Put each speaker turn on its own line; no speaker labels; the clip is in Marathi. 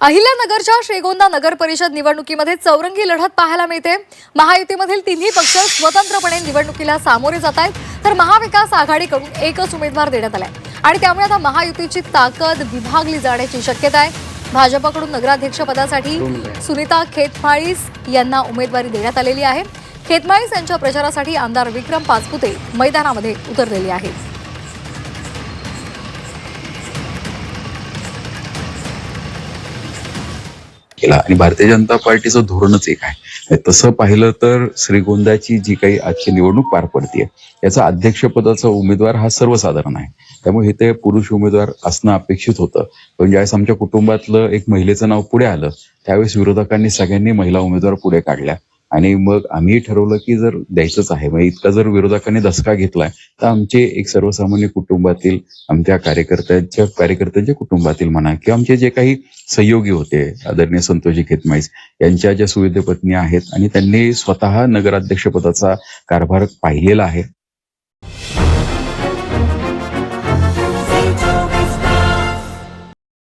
अहिल्यानगरच्या श्रीगोंदा नगर परिषद निवडणुकीमध्ये चौरंगी लढत पाहायला मिळते. महायुतीमधील तिन्ही पक्ष स्वतंत्रपणे निवडणुकीला सामोरे जात आहेत. तर महाविकास आघाडीकडून एकच उमेदवार देण्यात आलाय. आणि त्यामुळे आता महायुतीची ताकद विभागली जाण्याची शक्यता आहे. भाजपकडून नगराध्यक्ष पदासाठी सुनीता खेतमाळीस यांना उमेदवारी देण्यात आलेली आहे. खेतमाळीस यांच्या प्रचारासाठी आमदार विक्रम पाचपुते मैदानामध्ये उतरलेले आहेत.
केला. आणि भारतीय जनता पार्टीचं धोरणच एक आहे. तसं पाहिलं तर श्रीगोंदाची जी काही आजची निवडणूक पार पडते याचा अध्यक्षपदाचा उमेदवार हा सर्वसाधारण आहे. त्यामुळे हे ते पुरुष उमेदवार असणं अपेक्षित होतं. पण ज्यावेळेस आमच्या कुटुंबातलं एक महिलेचं नाव पुढे आलं त्यावेळेस विरोधकांनी सगळ्यांनी महिला उमेदवार पुढे काढल्या. आणि मग आम्ही ठरवलं की जर द्यायचंच आहे मग इतका जर विरोधकांनी दसका घेतलाय तर आमचे एक सर्वसामान्य कुटुंबातील आमच्या कार्यकर्त्यांच्या कार्यकर्त्यांच्या कुटुंबातील म्हणा किंवा आमचे जे काही सहयोगी होते आदरणीय संतोषजी खेतमाईस यांच्या ज्या सुविधे पत्नी आहेत आणि त्यांनी स्वतः नगराध्यक्षपदाचा कारभार पाहिलेला आहे